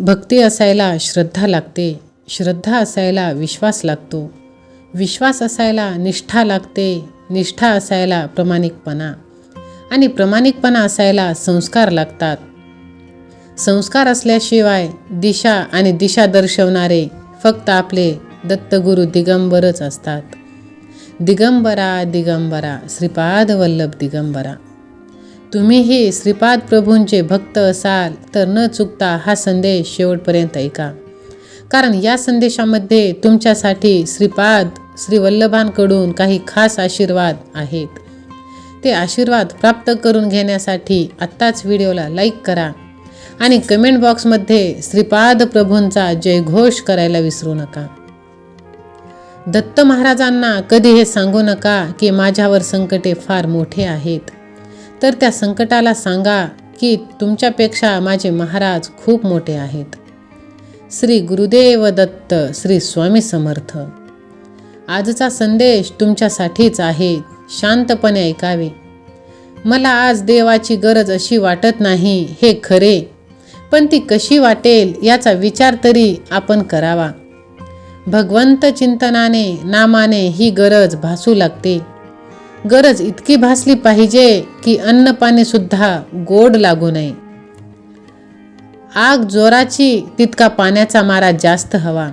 भक्ती असायला श्रद्धा लागते श्रद्धा असायला विश्वास लागतो. विश्वास असायला निष्ठा लागते निष्ठा असायला प्रामाणिकपणा आणि प्रामाणिकपणा असायला संस्कार लागतात. संस्कार असल्याशिवाय दिशा आणि दिशा दर्शवणारे फक्त आपले दत्तगुरू दिगंबरच असतात. दिगंबरा दिगंबरा श्रीपाद वल्लभ दिगंबरा. तुम्हीही श्रीपाद प्रभूंचे भक्त असाल तर न चुकता हा संदेश शेवटपर्यंत ऐका. कारण या संदेशामध्ये तुमच्यासाठी श्रीपाद श्रीवल्लभांकडून काही खास आशीर्वाद आहेत. ते आशीर्वाद प्राप्त करून घेण्यासाठी आत्ताच व्हिडिओला लाईक करा आणि कमेंट बॉक्समध्ये श्रीपाद प्रभूंचा जयघोष करायला विसरू नका. दत्त महाराजांना कधी हे सांगू नका की माझ्यावर संकटे फार मोठे आहेत. तर त्या संकटाला सांगा की तुमच्यापेक्षा माझे महाराज खूप मोठे आहेत. श्री गुरुदेव दत्त श्री स्वामी समर्थ. आजचा संदेश तुमच्यासाठीच आहे शांतपणे ऐकावे. मला आज देवाची गरज अशी वाटत नाही हे खरे. पण ती कशी वाटेल याचा विचार तरी आपण करावा. भगवंत चिंतनाने नामाने ही गरज भासू लागते. गरज इतकी भासली पाहिजे की अन्न पाणी सुद्धा गोड लागू नये. आग जोराची तितका पाण्याचा मारा जास्त हवा.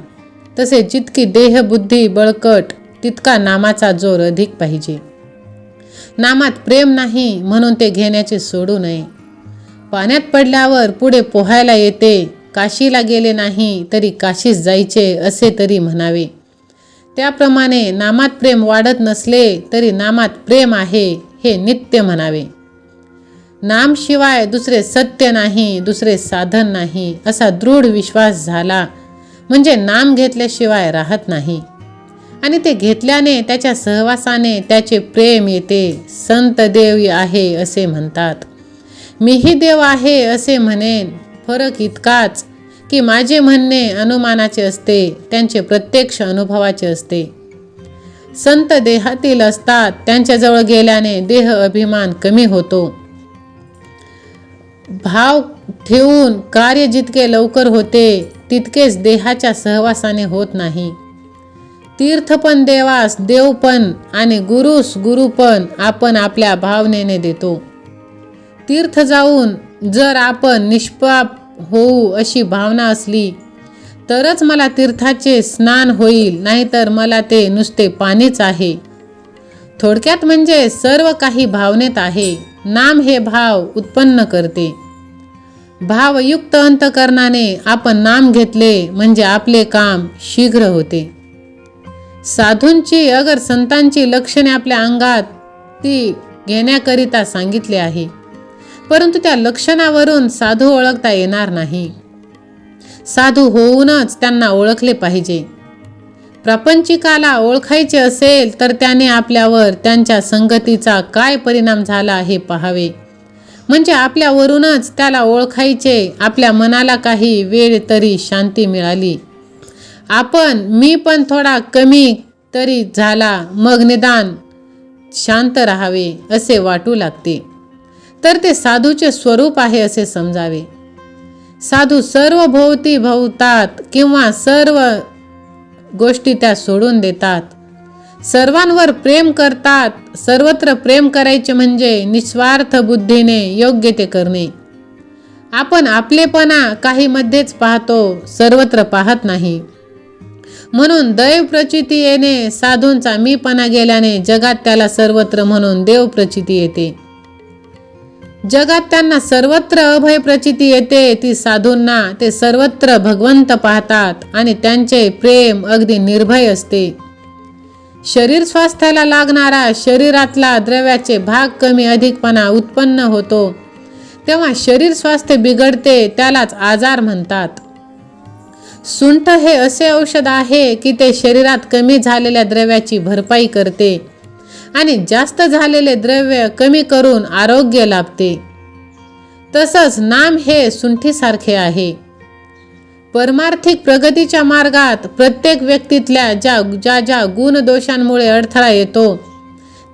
तसे जितकी देहबुद्धी बळकट तितका नामाचा जोर अधिक पाहिजे. नामात प्रेम नाही म्हणून ते घेण्याचे सोडू नये. पाण्यात पडल्यावर पुढे पोहायला येते काशीला गेले नाही तरी काशीस जायचे असे तरी म्हणावे. त्याप्रमाणे नामात प्रेम वाढत नसले तरी नामात प्रेम आहे हे नित्य म्हणावे. नामशिवाय दुसरे सत्य नाही दुसरे साधन नाही असा दृढ विश्वास झाला. म्हणजे नाम घेतल्याशिवाय राहत नाही. आणि ते घेतल्याने त्याच्या सहवासाने त्याचे प्रेम येते. संत देव आहे असे म्हणतात. मीही देव आहे असे म्हणेन फरक इतकाच. की माझे म्हणणे अनुमानाचे असते त्यांचे प्रत्यक्ष अनुभवाचे असते. संत देहातील असतात त्यांच्याजवळ गेल्याने देह अभिमान कमी होतो. भाव ठेवून कार्य जितके लवकर होते तितकेच देहाच्या सहवासाने होत नाही. तीर्थपण देवास देवपण आणि गुरुस गुरुपण आपण आपल्या भावनेने देतो. तीर्थ जाऊन जर आपण निष्पाप होऊ अशी भावना असली तरच मला तीर्थाचे स्नान होईल नाहीतर मला ते नुसते पाणीच आहे. थोडक्यात म्हणजे सर्व काही भावनेत आहे. नाम हे भाव उत्पन्न करते. भावयुक्त अंतकरणाने आपण नाम घेतले म्हणजे आपले काम शीघ्र होते. साधूंची अगर संतांची लक्षणे आपल्या अंगात ती घेण्याकरिता सांगितले आहे. परंतु त्या लक्षणावरून साधू ओळखता येणार नाही. साधू होऊनच त्यांना ओळखले पाहिजे. प्रापंचिकाला ओळखायचे असेल तर त्याने आपल्यावर त्यांच्या संगतीचा काय परिणाम झाला हे पाहावे. म्हणजे आपल्यावरूनच त्याला ओळखायचे आपल्या मनाला काही वेळ तरी शांती मिळाली. आपण मी पण थोडा कमी तरी झाला मग निदान शांत राहावे असे वाटू लागते. तर ते साधूचे स्वरूप आहे असे समजावे. साधू सर्व भोवती भोवतात किंवा सर्व गोष्टी त्या सोडून देतात. सर्वांवर प्रेम करतात सर्वत्र प्रेम करायचे म्हणजे निस्वार्थ बुद्धीने योग्य ते करणे. आपण आपलेपणा काही मध्येच पाहतो सर्वत्र पाहत नाही. म्हणून दैव प्रचिती येणे साधूंचा मीपणा गेल्याने जगात त्याला सर्वत्र म्हणून देव प्रचिती येते. जगात त्यांना सर्वत्र अभय प्रचिती येते ती साधूंना ते सर्वत्र भगवंत पाहतात आणि त्यांचे प्रेम अगदी निर्भय असते. शरीर स्वास्थ्याला लागणारा शरीरातला द्रव्याचे भाग कमी अधिकपणा उत्पन्न होतो. तेव्हा शरीर स्वास्थ्य बिघडते त्यालाच आजार म्हणतात. सुंठ हे असे औषध आहे की ते शरीरात कमी झालेल्या द्रव्याची भरपाई करते. आणि जास्त झालेले द्रव्य कमी करून आरोग्य लाभते. तसंच नाम हे सुंठीसारखे आहे. परमार्थिक प्रगतीच्या मार्गात प्रत्येक व्यक्तीतल्या ज्या ज्या ज्या गुणदोषांमुळे अडथळा येतो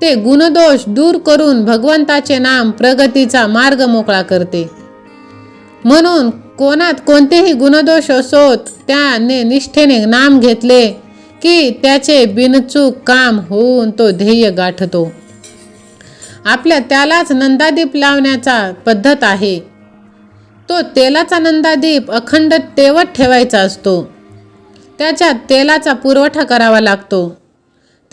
ते गुणदोष दूर करून भगवंताचे नाम प्रगतीचा मार्ग मोकळा करते. म्हणून कोणात कोणतेही गुणदोष असोत त्याने निष्ठेने नाम घेतले की त्याचे बिनचूक काम होऊन तो ध्येय गाठतो. आपल्या त्यालाच नंदादीप लावण्याचा पद्धत आहे. तो तेलाचा नंदादीप अखंड तेवत ठेवायचा असतो. त्याच्यात तेलाचा पुरवठा करावा लागतो.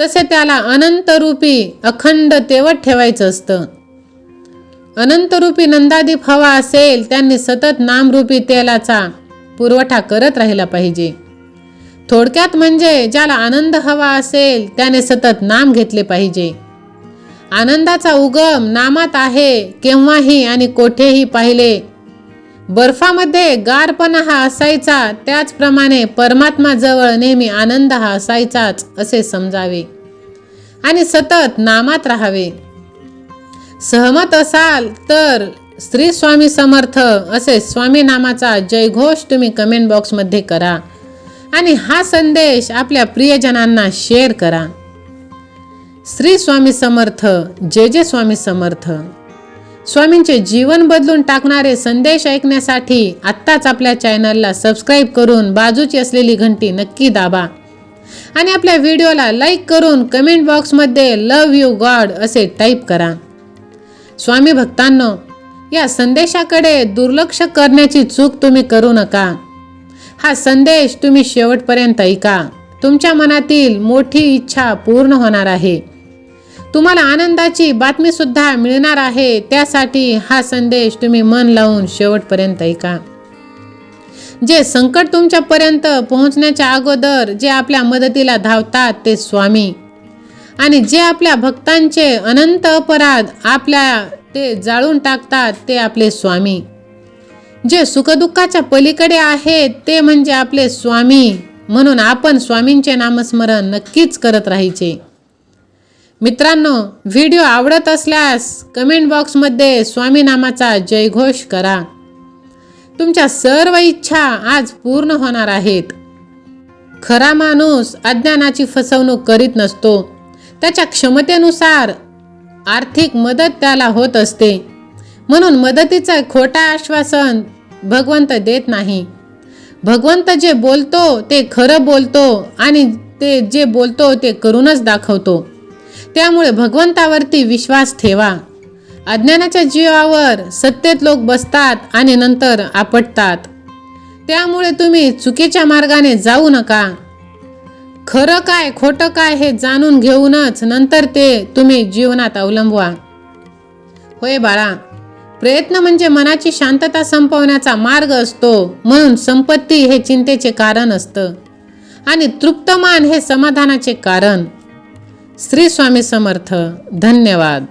तसे त्याला अनंतरूपी अखंड तेवत ठेवायचं असतं. अनंतरूपी नंदादीप हवा असेल त्यांनी सतत नामरूपी तेलाचा पुरवठा करत राहिला पाहिजे. थोडक्यात म्हणजे ज्याला आनंद हवा असेल त्याने सतत नाम घेतले पाहिजे. आनंदाचा उगम नामात आहे केव्हाही आणि कोठेही पाहिले. बर्फामध्ये गारपणा हा असायचा त्याचप्रमाणे परमात्मा जवळ नेहमी आनंद हा असायचाच असे समजावे. आणि सतत नामात राहावे. सहमत असाल तर श्री स्वामी समर्थ असे स्वामी नामाचा जयघोष तुम्ही कमेंट बॉक्समध्ये करा. आणि हा संदेश आपल्या प्रियजनांना शेअर करा. श्री स्वामी समर्थ जे जे स्वामी समर्थ. स्वामींचे जीवन बदलून टाकणारे संदेश ऐकण्यासाठी आत्ताच आपल्या चॅनलला सबस्क्राईब करून बाजूची असलेली घंटी नक्की दाबा. आणि आपल्या व्हिडिओला लाईक करून कमेंट बॉक्समध्ये लव यू गॉड असे टाईप करा. स्वामी भक्तांनो या संदेशाकडे दुर्लक्ष करण्याची चूक तुम्ही करू नका. हा संदेश तुम्ही शेवटपर्यंत ऐका. तुमच्या मनातील मोठी इच्छा पूर्ण होणार आहे. तुम्हाला आनंदाची बातमी सुद्धा मिळणार आहे. त्यासाठी हा संदेश तुम्ही मन लावून शेवटपर्यंत ऐका. जे संकट तुमच्यापर्यंत पोहोचण्याच्या अगोदर जे आपल्या मदतीला धावतात ते स्वामी. आणि जे आपल्या भक्तांचे अनंत अपराध आपल्या ते जाळून टाकतात ते आपले स्वामी. जे सुखदुःखाच्या पलीकडे आहेत ते म्हणजे आपले स्वामी. म्हणून आपण स्वामींचे नामस्मरण नक्कीच करत राहायचे. मित्रांनो व्हिडिओ आवडत असल्यास कमेंट बॉक्समध्ये स्वामी नामाचा जयघोष करा. तुमच्या सर्व इच्छा आज पूर्ण होणार आहेत. खरा माणूस अज्ञानाची फसवणूक करीत नसतो. त्याच्या क्षमतेनुसार आर्थिक मदत त्याला होत असते. म्हणून मदतीचं खोटा आश्वासन भगवंत देत नाही. भगवंत जे बोलतो ते खरं बोलतो आणि ते जे बोलतो ते करूनच दाखवतो. त्यामुळे भगवंतावरती विश्वास ठेवा. अज्ञानाच्या जीवावर सत्तेत लोक बसतात आणि नंतर आपटतात. त्यामुळे तुम्ही चुकीच्या मार्गाने जाऊ नका. खरं काय खोटं काय हे जाणून घेऊनच नंतर ते तुम्ही जीवनात अवलंबवा. होय बाळा प्रयत्न म्हणजे मनाची शांतता संपवण्याचा मार्ग असतो. म्हणून संपत्ती हे चिंतेचे कारण असतं. आणि तृप्तमान हे समाधानाचे कारण. श्री स्वामी समर्थ. धन्यवाद.